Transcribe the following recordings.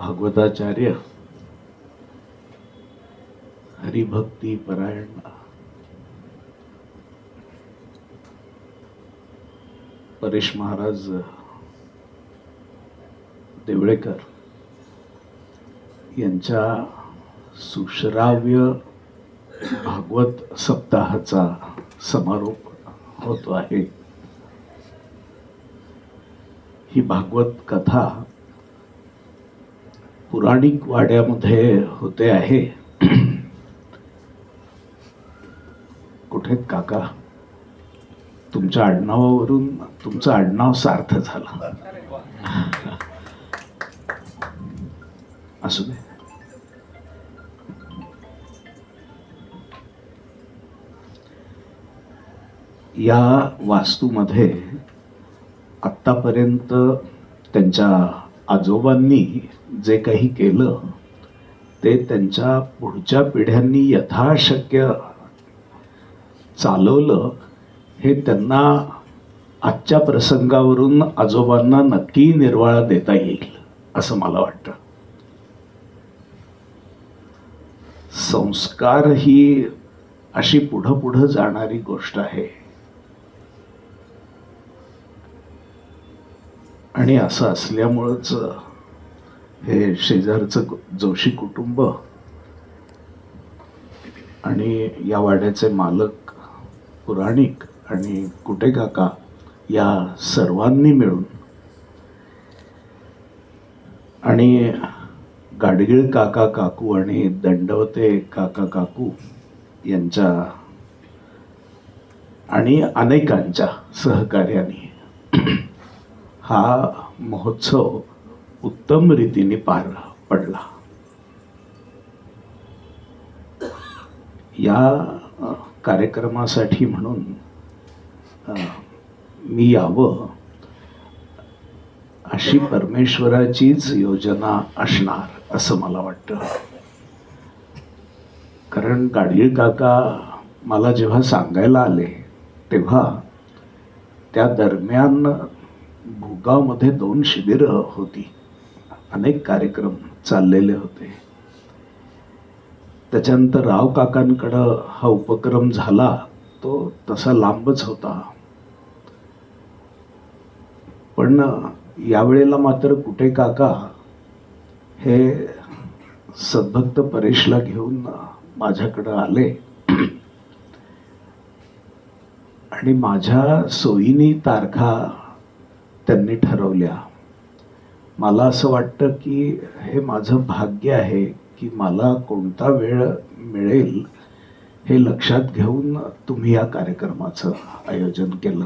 भागवताचार्य हरिभक्ती परायण. परेश महाराज देवळेकर यांच्या सुश्राव्य भागवत सप्ताहाचा समारोप होतो आहे. ही भागवत कथा पुराणिक वाड्यामध्ये होते आहे. कुठे काका तुमच्या आडनावावरून तुमचं आडनाव सार्थ झालं. असू दे. या वास्तूमध्ये आत्तापर्यंत त्यांच्या आजोबांनी जे काही केलं ते त्यांच्या पुढच्या पिढ्यांनी यथाशक्य चालवलं हे त्यांना आजच्या प्रसंगावरून आजोबांना नक्की निर्वाळा देता येईल असं मला वाटतं. संस्कार ही अशी पुढं पुढं जाणारी गोष्ट आहे. आणि असं असल्यामुळंच हे शेजारचं जोशी कुटुंब आणि या वाड्याचे मालक पुराणिक आणि कुटे काका या सर्वांनी मिळून आणि गाडगीळ काका काकू आणि दंडवते काका काकू यांच्या आणि अनेकांच्या सहकार्याने हा महोत्सव उत्तम रीतीने पार पडला. या कार्यक्रमासाठी म्हणून मी यावं अशी परमेश्वराचीच योजना असणार असं मला वाटतं. कारण गाडगीळ काका मला जेव्हा सांगायला आले तेव्हा त्या दरम्यान भूगावमध्ये दोन शिबिरं होती. अनेक कार्यक्रम चाललेले होते. त्याच्यानंतर राव काकांकडं हा उपक्रम झाला तो तसा लांबच होता. पण यावेळेला मात्र कुठे काका हे सद्भक्त परेशला घेऊन माझ्याकडं आले. आणि माझ्या सोयीनी तारखा त्यांनी ठरवल्या. मला असं वाटतं की हे माझं भाग्य आहे की मला कोणता वेळ मिळेल हे लक्षात घेऊन तुम्ही या कार्यक्रमाचं आयोजन केलं.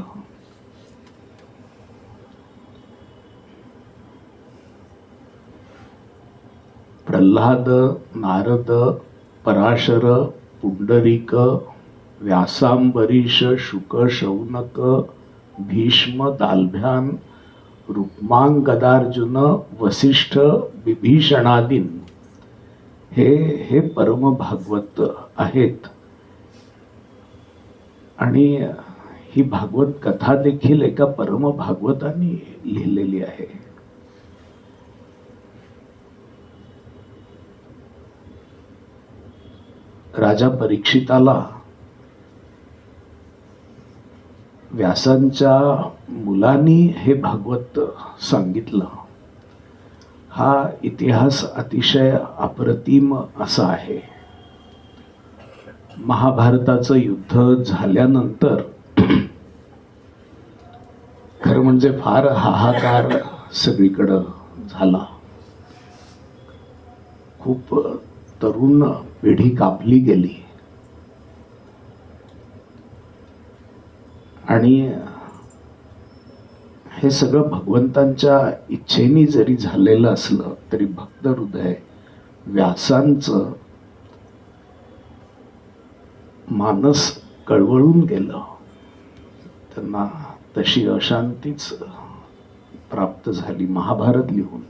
प्रल्हाद नारद पराशर पुंडरीक व्यासांबरीश शुक शौनक भीष्म दालभ्यान रुक्मांगदार्जुन वसिष्ठ विभीषणादीन. हे हे परम भागवत आहेत. आणि ही भागवत कथा देखील एका परमभागवताने लिहिलेली आहे. राजा परीक्षिताला व्यासांच्या मुलांनी हे भागवत सांगितलं. हा इतिहास अतिशय अप्रतिम असा आहे. महाभारताचं युद्ध झाल्यानंतर खरं म्हणजे फार हाहाकार सगळीकडं झाला. खूप तरुण पिढी कापली गेली. आणि हे सगळं भगवंतांच्या इच्छेने जरी झालेलं असलं तरी भक्त हृदय व्यासांचं मानस कळवळून गेलं. त्यांना तशी अशांतीच प्राप्त झाली महाभारत लिहून.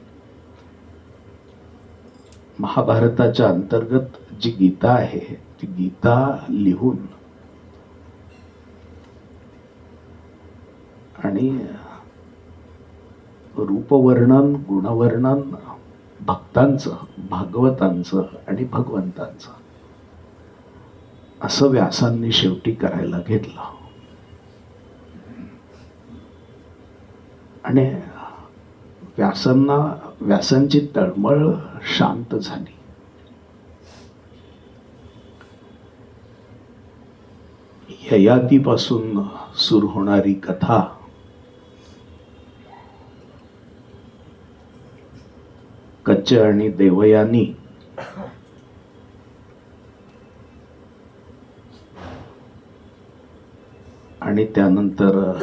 महाभारताच्या अंतर्गत जी गीता आहे ती गीता लिहून आणि रूपवर्णन गुणवर्णन भक्तांचं भागवतांचं आणि भगवंतांचं. असं व्यासांनी शेवटी करायला घेतलं. आणि व्यासांना व्यासांची तळमळ शांत झाली. ययातीपासून सुरू होणारी कथा कच्च आणि देवयानी. आणि त्यानंतर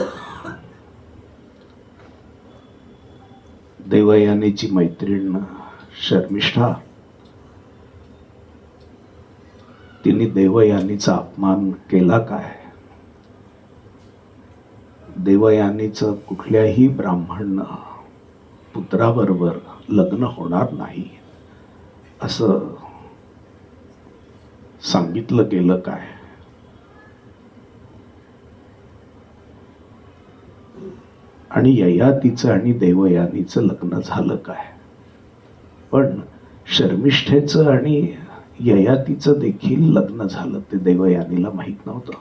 देवयानीची मैत्रीण शर्मिष्ठा. तिने देवयानीचा अपमान केला काय? देवयानीचं कुठल्याही ब्राह्मण पुत्राबरोबर लग्न होणार नाही असं सांगितलं गेलं काय? आणि ययातीचं आणि देवयानीचं लग्न झालं काय? पण शर्मिष्ठेचं आणि ययातीचं देखील लग्न झालं ते देवयानीला माहीत नव्हतं.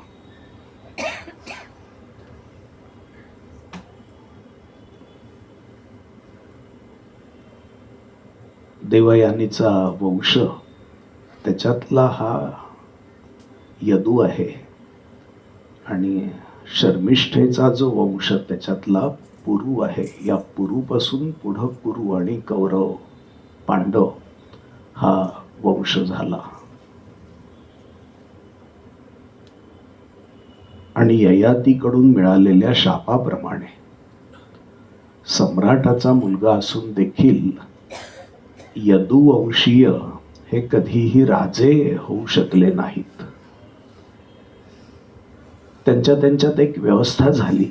देवयानीचा वंश त्याच्यातला हा यदू आहे. आणि शर्मिष्ठेचा जो वंश त्याच्यातला पुरू आहे. या पुरूपासून पुढं पुरू आणि कौरव पांडव हा वंश झाला. आणि ययातीकडून मिळालेल्या शापाप्रमाणे सम्राटाचा मुलगा असून देखील यदुवंशीय हे कधीही राजे होऊ शकले नाहीत. त्यांच्या त्यांच्यात एक व्यवस्था झाली.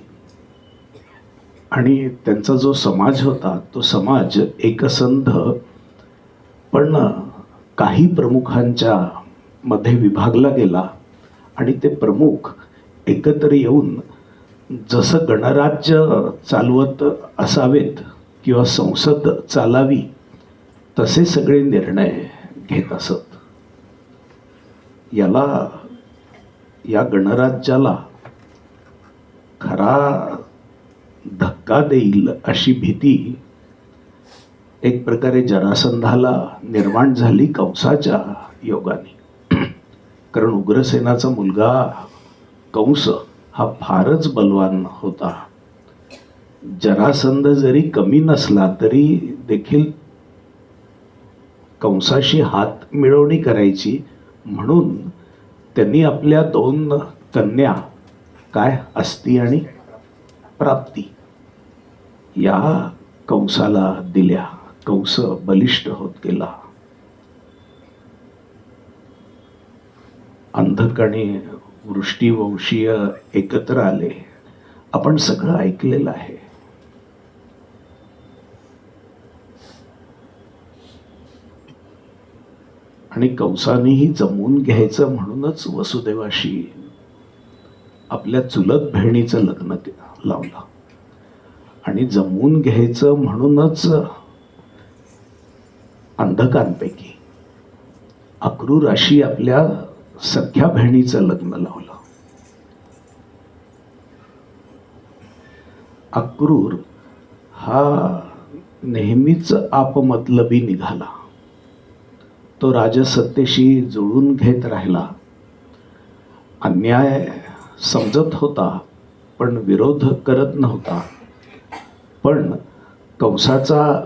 आणि त्यांचा जो समाज होता तो समाज एकसंध पण काही प्रमुखांच्या मध्ये विभागला गेला आणि ते प्रमुख एकत्र येऊन जसं गणराज्य चालवत असावेत किंवा संसद चालावी तसे सगळे निर्णय घेत असत. याला या गणराज्याला खरा धक्का देईल अशी भीती एक प्रकारे जरासंधाला निर्माण झाली कंसाच्या योगाने. कारण उग्रसेनाचा मुलगा कंस हा फारच बलवान होता. जरासंध जरी कमी नसला तरी देखील कंसाशी हात मिळवणी करायची म्हणून त्यांनी आपल्या दोन कन्या काय असती आणि प्राप्ती या कंसाला दिल्या. कंस बलिष्ठ होत गेला. अंधक आणि वृष्टीवंशीय एकत्र आले. आपण सगळं ऐकलेलं आहे. आणि कंसानेही जमवून घ्यायचं म्हणूनच वसुदेवाशी आपल्या चुलत बहिणीचं लग्न लावलं. आणि जमवून घ्यायचं म्हणूनच अंधकांपैकी अक्रूराशी आपल्या सख्या बहिणीचं लग्न लावलं. अक्रूर हा नेहमीच आपमतलबी निघाला. तो राजसत्तेशी जुळून घेत राहिला. अन्याय समजत होता पण विरोध करत नव्हता. पण कंसाचा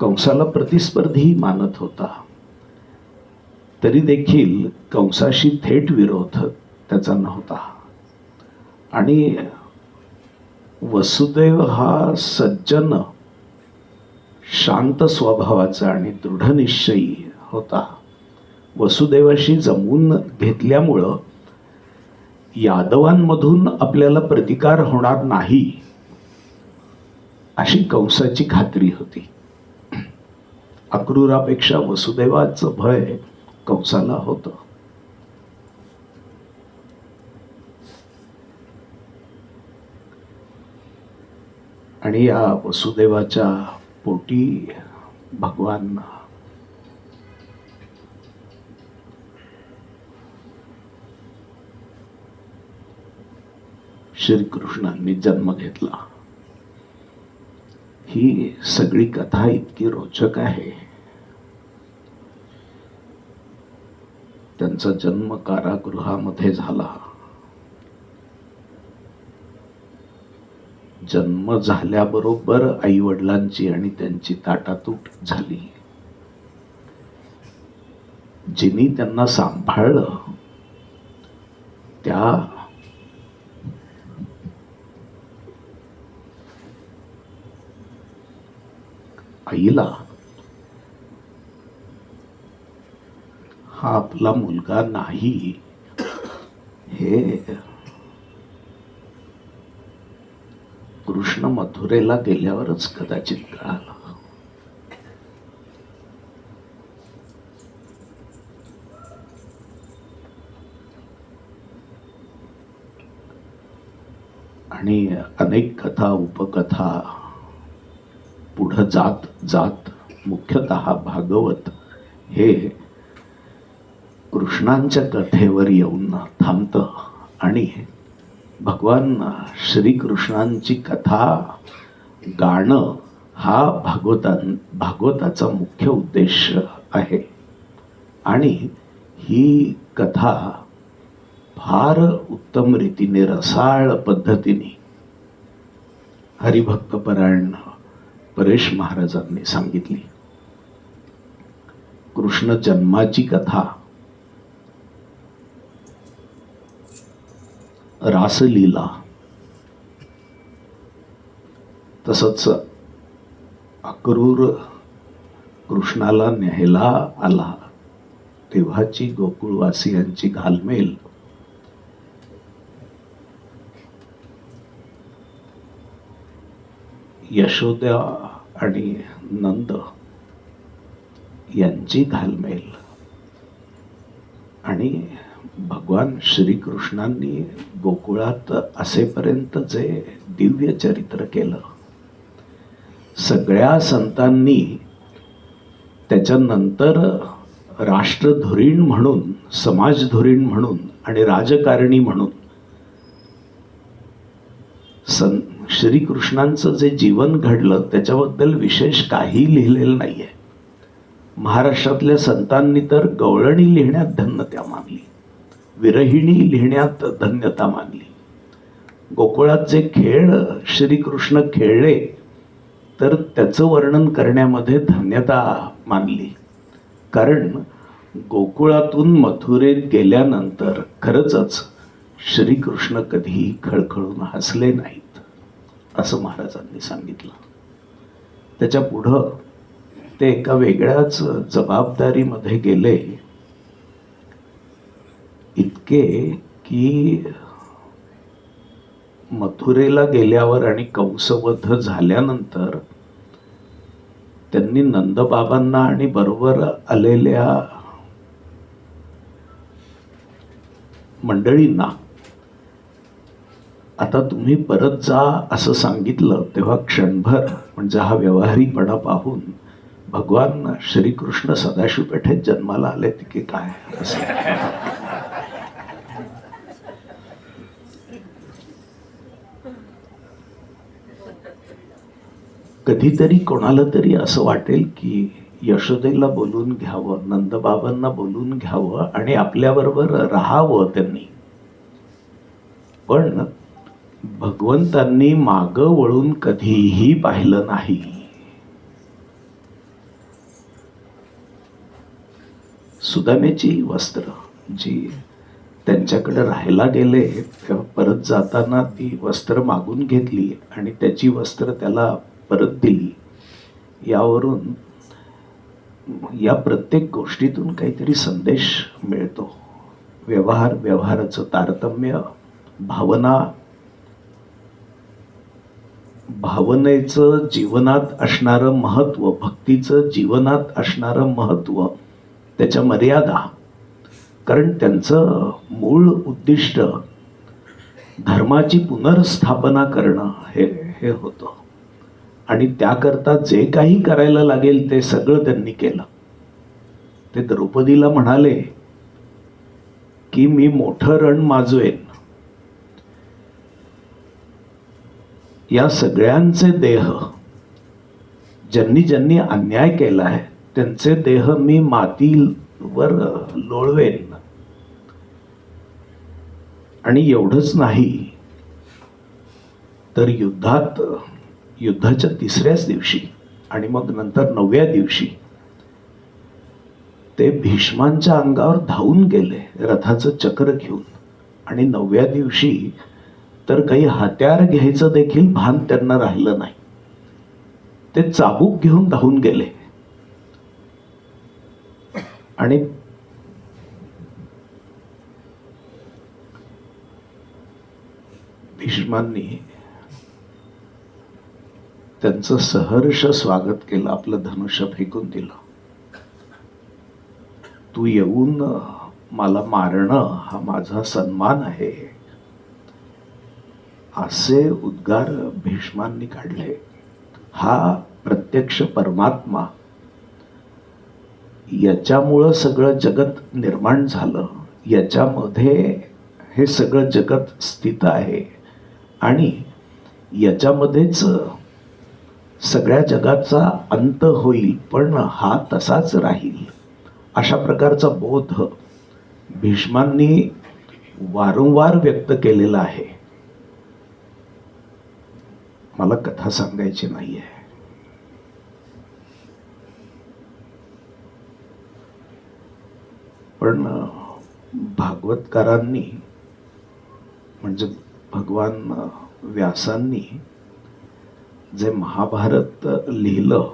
कंसाला प्रतिस्पर्धी मानत होता. तरी देखील कंसाशी थेट विरोध त्याचा नव्हता. आणि वसुदेव हा सज्जन शांत स्वभावाचा आणि दृढनिश्चयी होता. वसुदेवाशी जमवून घेतल्यामुळं यादवांमधून आपल्याला प्रतिकार होणार नाही अशी कंसाची खात्री होती. अक्रूरापेक्षा वसुदेवाचं भय कंसाला होतं. आणि या वसुदेवाच्या पोटी भगवान श्रीकृष्णांनी जन्म घेतला. ही सगळी कथा इतकी रोचक आहे. त्यांचा जन्म कारागृहामध्ये झाला. जन्म झाल्याबरोबर आई वडिलांची आणि त्यांची ताटातूट झाली. जिनी त्यांना सांभाळलं त्या आईला. हा आपला मुलगा नाही. हे कृष्ण मथुरेला गेल्यावरच कदाचित कळालं. आणि अनेक कथा उपकथा पुढं जात जात मुख्यतः भागवत हे कृष्णांच्या कथेवर येऊन थांबतं. आणि भगवान श्रीकृष्णांची कथा गाणं हा भागवता भागवताचा मुख्य उद्देश आहे. आणि ही कथा फार उत्तम रीतीने रसाळ पद्धतीने हरिभक्तपरायण परेश महाराजांनी सांगितली. कृष्ण जन्माची कथा. रासलीला. तसंच अक्रूर कृष्णाला न्यायला आला. तेव्हाची गोकुळवासियांची घालमेल. यशोद्या आणि नंद यांची घालमेल. आणि भगवान श्रीकृष्णांनी गोकुळात असेपर्यंत जे दिव्य चरित्र केलं सगळ्या संतांनी त्याच्यानंतर राष्ट्रधुरीण म्हणून समाजधुरीण म्हणून आणि राजकारणी म्हणून सं श्रीकृष्णांचं जे जीवन घडलं त्याच्याबद्दल विशेष काही लिहिलेलं नाही आहे महाराष्ट्रातल्या संतांनी तर गवळणी लिहिण्यात धन्यता मानली. विरहिणी लिहिण्यात धन्यता मानली. गोकुळात जे खेळ श्रीकृष्ण खेळले तर त्याचं वर्णन करण्यामध्ये धन्यता मानली. कारण गोकुळातून मथुरेत गेल्यानंतर खरंच श्रीकृष्ण कधीही खळखळून हसले नाहीत. असं महाराजांनी सांगितलं. त्याच्या पुढं ते एका वेगळ्याच जबाबदारीमध्ये गेले. इतके की मथुरेला गेल्यावर आणि कंसवध झाल्यानंतर त्यांनी नंदबाबांना आणि बरोबर आलेल्या मंडळींना आता तुम्ही परत जा असं सांगितलं तेव्हा क्षणभर म्हणजे हा व्यवहारीपणा पाहून भगवान श्रीकृष्ण सदाशिव पेठेत जन्माला आले की काय असं. कधीतरी कोणाला तरी असं वाटेल की यशोदेला बोलून घ्यावं नंदबाबांना बोलून घ्यावं आणि आपल्याबरोबर राहावं त्यांनी. पण भगवंतांनी माग वळून कधीही पाहिलं नाही. सुदामेची वस्त्र जी त्यांच्याकडे राहायला गेले तेव्हा परत जाताना ती वस्त्र मागून घेतली आणि त्याची वस्त्र त्याला परत दिली. यावरून या प्रत्येक गोष्टीतून काहीतरी संदेश मिळतो. व्यवहार व्यवहाराचं तारतम्य भावना भावनेचं जीवनात असणारं महत्त्व भक्तीचं जीवनात असणारं महत्त्व त्याच्या मर्यादा. कारण त्यांचं मूळ उद्दिष्ट धर्माची पुनर्स्थापना करणं हे हे होतं. आणि त्याकरता जे काही करायला लागेल ते सगळं त्यांनी केलं. ते द्रौपदीला म्हणाले की मी मोठं रण माजवेन या सगळ्यांचे देह ज्यांनी ज्यांनी अन्याय केला आहे त्यांचे देह मी मातीवर लोळवेन. आणि एवढंच नाही तर युद्धात युद्धाच्या तिसऱ्याच दिवशी आणि मग नंतर नवव्या दिवशी ते भीष्मांच्या अंगावर धावून गेले रथाचं चक्र घेऊन. आणि नवव्या दिवशी तर काही हत्यार घ्यायचं देखील भान त्यांना राहिलं नाही. ते चाबूक घेऊन धावून गेले. आणि भीष्मांनी त्यांचं सहर्ष स्वागत केलं आपलं धनुष्य फेकून दिलं. तू येऊन मला मारणं हा माझा सन्मान आहे. असे उद्गार भीष्मांनी काढले. हा प्रत्यक्ष परमात्मा याच्यामुळं सगळं जगत निर्माण झालं. याच्यामध्ये हे सगळं जगत स्थित आहे. आणि याच्यामध्येच सगळ्या जगाचा अंत होईल पण हा तसाच राहील. अशा प्रकारचा बोध भीष्मांनी वारंवार व्यक्त केलेला आहे. मला कथा सांगायची नाही आहे पण भागवतकारांनी म्हणजे भगवान व्यासांनी जे महाभारत लिहिलं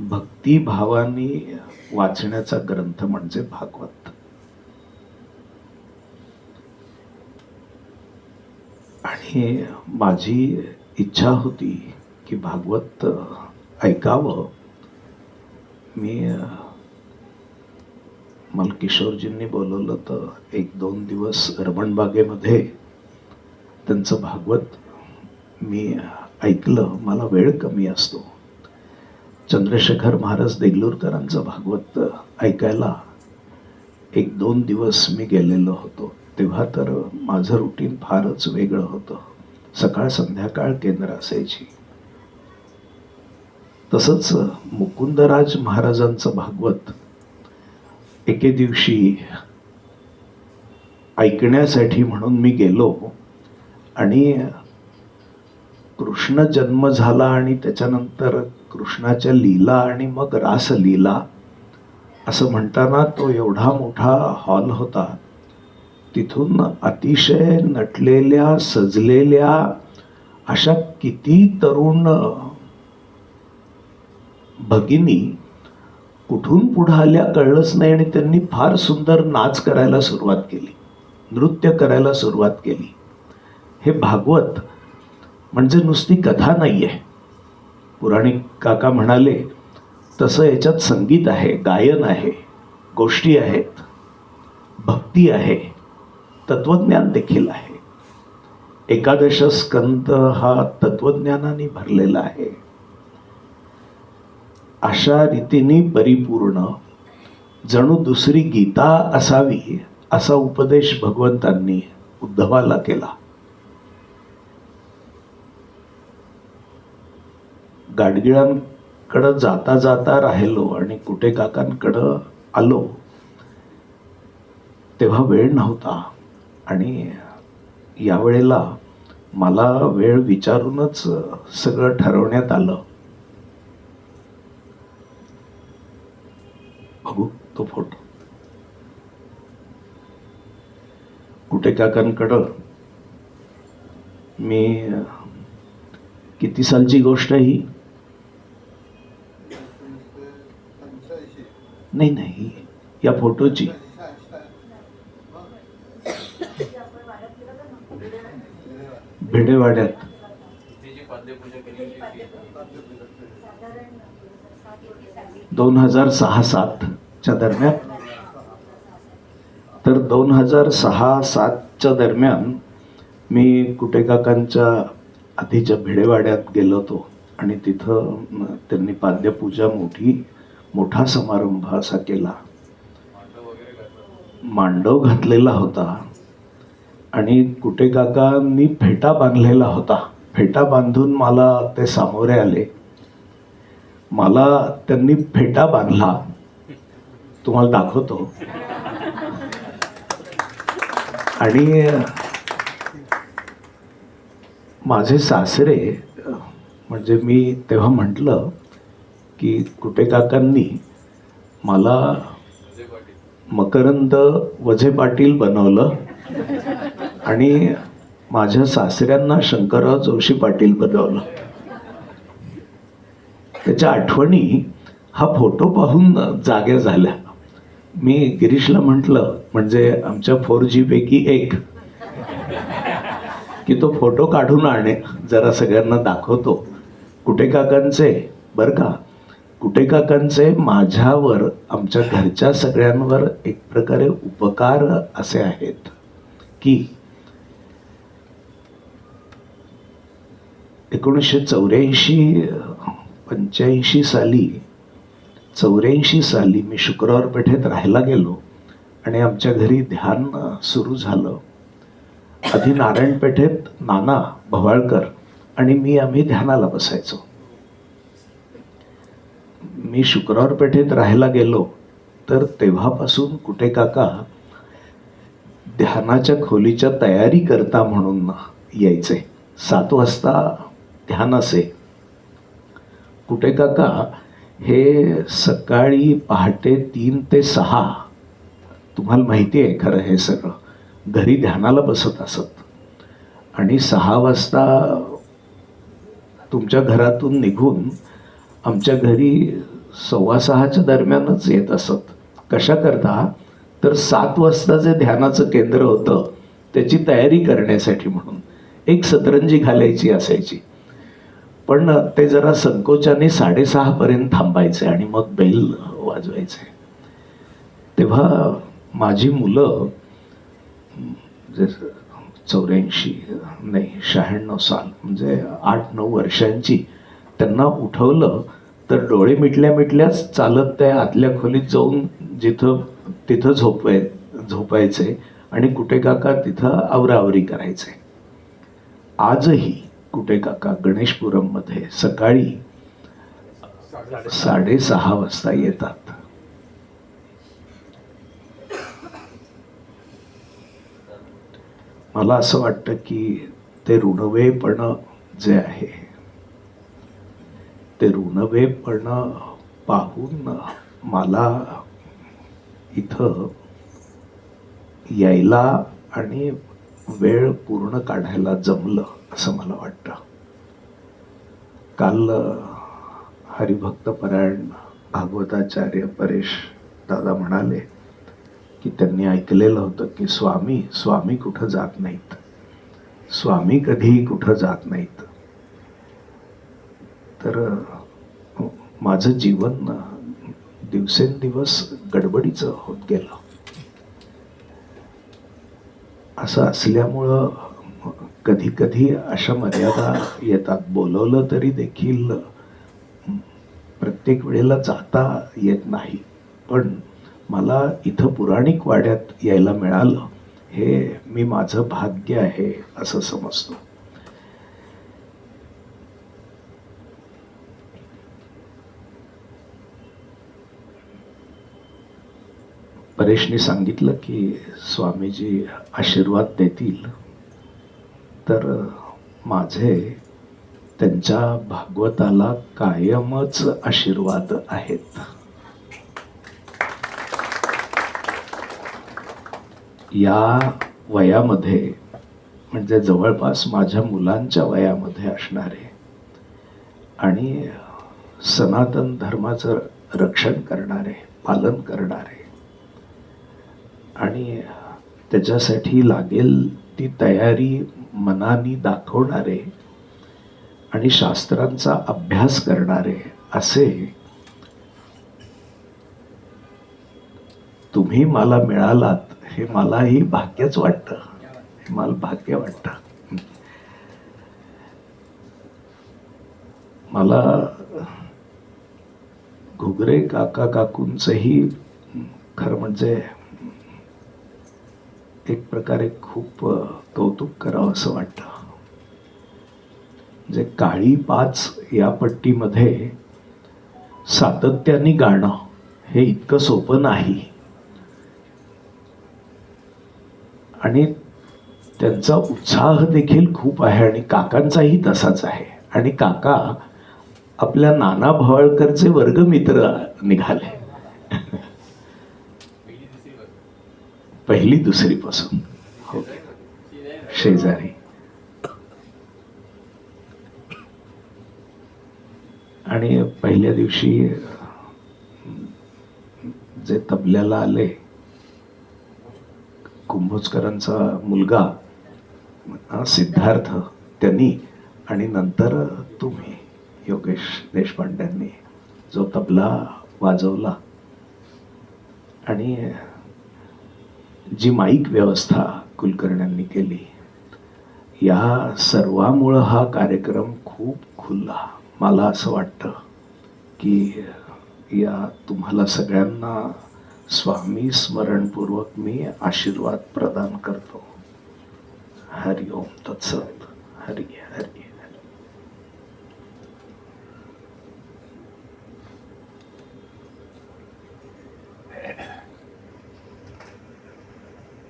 भक्तिभावानी वाचण्याचा ग्रंथ म्हणजे भागवत. हे माझी इच्छा होती की भागवत ऐकावं. मी मला किशोरजींनी बोलवलं तर एक दोन दिवस रमणबागेमध्ये त्यांचं भागवत मी ऐकलं. मला वेळ कमी असतो. चंद्रशेखर महाराज देगलूरकरांचं भागवत ऐकायला एक दोन दिवस मी गेलेलो होतो. तेव्हा तर माझं रुटीन फारच वेगळं होतं. सकाळ संध्याकाळ केंद्र असायची. तसंच मुकुंदराज महाराजांचं भागवत एके दिवशी ऐकण्यासाठी म्हणून मी गेलो आणि कृष्ण जन्म झाला आणि त्याच्यानंतर कृष्णाच्या लीला आणि मग रासलीला असं म्हणताना तो एवढा मोठा हॉल होता. तिथून अतिशय नटलेल्या सजलेल्या अशा किती तरुण भगिनी कुठून पुढं आल्या कळलंच नाही आणि त्यांनी फार सुंदर नाच करायला सुरुवात केली नृत्य करायला सुरुवात केली. हे भागवत म्हणजे नुसती कथा नाही आहे पुराणिक काका म्हणाले तसं याच्यात संगीत आहे गायन आहे गोष्टी आहेत भक्ती आहे. तत्वज्ञान देखील आहे. एकादश स्कंद हा तत्वज्ञानाने भरलेला आहे. अशा रीतीने परिपूर्ण जणू दुसरी गीता असावी असा उपदेश भगवंतांनी उद्धवाला केला. गाडगिळांकडं जाता जाता राहिलो आणि कुठे काकांकडं आलो तेव्हा वेळ नव्हता. आणि यावेळेला मला वेळ विचारूनच सगळं ठरवण्यात आलं. बघू तो फोटो. कुठे काकांकडं मी किती सालची गोष्ट आहे ही? नाही नाही या फोटोची. भिडेवाड्यात. दोन हजार सहा सातच्या दरम्यान. तर दोन हजार सहा सातच्या दरम्यान मी कुटे काकांच्या आधीच्या भिडेवाड्यात गेलो होतो. आणि तिथं त्यांनी पाद्यपूजा मोठी मोठा समारंभ असा केला. मांडव घातलेला होता. आणि कुटे काकांनी फेटा बांधलेला होता. फेटा बांधून मला ते सामोरे आले. मला त्यांनी फेटा बांधला. तुम्हाला दाखवतो. आणि माझे सासरे म्हणजे मी तेव्हा म्हटलं की कुटे काकांनी मला मकरंद वझे पाटील बनवलं. आणि माझ्या सासऱ्यांना शंकरराव जोशी पाटील बनवलं त्याच्या आठवणी हा फोटो पाहून जाग्या झाल्या. मी गिरीशला म्हटलं म्हणजे आमच्या फोर जी पैकी एक. की तो फोटो काढून आणे जरा सगळ्यांना दाखवतो. कुटे काकांचे? बरं का. कुटे काकांचे? माझ्यावर आमच्या घरच्या सगळ्यांवर एक प्रकारे उपकार असे आहेत. की? एकोणीसशे चौऱ्याऐंशी पंच्याऐंशी साली चौऱ्याऐंशी साली मी शुक्रवार पेठेत राहायला गेलो आणि आमच्या घरी ध्यान सुरू झालं. आधी नारायण पेठेत नाना भवाळकर आणि मी आम्ही ध्यानाला बसायचो. मी शुक्रवार पेठेत राहायला गेलो तर तेव्हापासून कुठे काका ध्यानाच्या खोलीच्या तयारी करता म्हणून यायचे. सात वाजता ध्यान असे कुठे काका हे सकाळी पहाटे तीन ते सहा. तुम्हाला माहिती आहे खरं हे सगळं. घरी ध्यानाला बसत असत. आणि सहा वाजता तुमच्या घरातून निघून आमच्या घरी सव्वा सहाच्या दरम्यानच येत असत. कशा करता? तर सात वाजता जे ध्यानाचं केंद्र होतं त्याची तयारी करण्यासाठी म्हणून. एक सतरंजी घालायची असायची. पण ते जरा संकोचाने साडेसहापर्यंत थांबायचे आणि मग बेल वाजवायचे. तेव्हा माझी मुलं म्हणजे चौऱ्याऐंशी नाही शहाण्णव साल म्हणजे आठ नऊ वर्षांची त्यांना उठवलं तर डोळे मिटल्या मिटल्याच चालत त्या आतल्या खोलीत जाऊन जिथं तिथं झोपवाय झोपायचे आणि कुठे काका तिथं आवराआवरी करायचे. आजही कुठे काका? गणेशपुरममध्ये सकाळी साडेसहा वाजता येतात. मला असं वाटतं की ते ऋणवेपण जे आहे ते ऋणवेपण पाहून मला इथं यायला आणि वेळ पूर्ण काढायला जमलं. असं मला वाटतं. काल हरिभक्त परायण भागवताचार्य परेश दादा म्हणाले की त्यांनी ऐकलेलं होतं की स्वामी स्वामी कुठं जात नाहीत? स्वामी कधीही कुठं जात नाहीत? तर माझं जीवन दिवसेंदिवस गडबडीचं होत गेलं. असं असल्यामुळं कधी कधी अशा मर्यादा येतात. बोलवलं तरी देखील प्रत्येक वेळेला जाता येत नाही. पण मला इथं पुराणिक वाड्यात यायला मिळालं. हे मी माझं भाग्य आहे असं समजतो. परेशने सांगितलं की स्वामीजी आशीर्वाद देतील. तर माझे त्यांच्या भागवताला कायमच आशीर्वाद आहेत. या वयामध्ये म्हणजे जवळपास माझ्या मुलांच्या वयामध्ये असणारे आणि सनातन धर्माचं रक्षण करणारे पालन करणारे आणि त्याच्यासाठी लागेल ती तयारी मनाने दाखवणारे आणि शास्त्रांचा अभ्यास करणारे असे तुम्ही मला मिळालात हे मलाही भाग्यच वाटतं. हे मला भाग्य वाटतं. मला घुगरे काका काकूंचंही खरं म्हणजे एक प्रकारे खूप कौतुक करावं असं वाटतं. म्हणजे काळी पाच या पट्टीमध्ये सातत्याने गाणं हे इतकं सोपं नाही. आणि त्यांचा उत्साह देखील खूप आहे आणि काकांचाही तसाच आहे. आणि काका आपल्या नाना भवाळकरचे वर्गमित्र निघाले. पहिली दुसरी पासून. हो शेजारी. आणि पहिल्या दिवशी जे तबल्याला आले कुंभोजकरांचा मुलगा सिद्धार्थ त्यांनी आणि नंतर तुम्ही योगेश देशपांड्यांनी जो तबला वाजवला. आणि जी माईक व्यवस्था कुलकर्ण्यांनी केली या सर्वामुळं हा कार्यक्रम खूप खुलला मला असं वाटतं की या तुम्हाला सगळ्यांना स्वामी स्मरणपूर्वक मी आशीर्वाद प्रदान करतो. हरि ओम तत्सत. हरि हरि